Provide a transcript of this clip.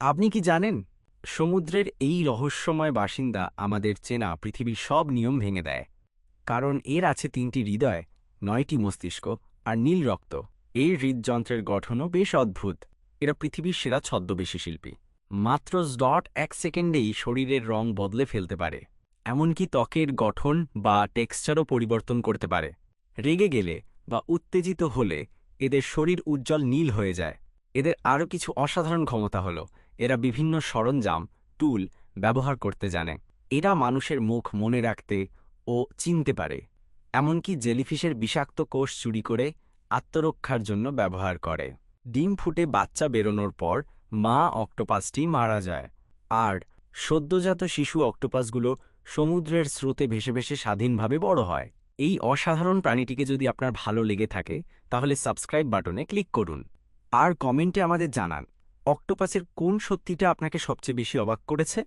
আপনি কি জানেন? সমুদ্রের এই রহস্যময় বাসিন্দা আমাদের চেনা পৃথিবীর সব নিয়ম ভেঙে দেয়। কারণ এর আছে তিনটি হৃদয়, নয়টি মস্তিষ্ক আর নীল রক্ত। এই হৃদযন্ত্রের গঠনও বেশ অদ্ভুত। এরা পৃথিবীর সেরা ছদ্মবেশী শিল্পী। মাত্র ডট এক সেকেন্ডেই শরীরের রং বদলে ফেলতে পারে। এমনকি ত্বকের গঠন বা টেক্সচারও পরিবর্তন করতে পারে। রেগে গেলে বা উত্তেজিত হলে এদের শরীর উজ্জ্বল নীল হয়ে যায়। এদের আরও কিছু অসাধারণ ক্ষমতা হল। এরা বিভিন্ন সরঞ্জাম টুল ব্যবহার করতে জানে। এরা মানুষের মুখ মনে রাখতে ও চিনতে পারে। এমনকি জেলিফিশের বিষাক্ত কোষ চুরি করে আত্মরক্ষার জন্য ব্যবহার করে। ডিম ফুটে বাচ্চা বেরোনোর পর মা অক্টোপাসটি মারা যায়। আর সদ্যজাত শিশু অক্টোপাসগুলো সমুদ্রের স্রোতে ভেসে ভেসে স্বাধীনভাবে বড় হয়। এই অসাধারণ প্রাণীটিকে যদি আপনার ভালো লেগে থাকে, তাহলে সাবস্ক্রাইব বাটনে ক্লিক করুন। আর কমেন্টে আমাদের জানান অক্টোপাসের কোন সত্যিটা আপনাকে সবচেয়ে বেশি অবাক করেছে?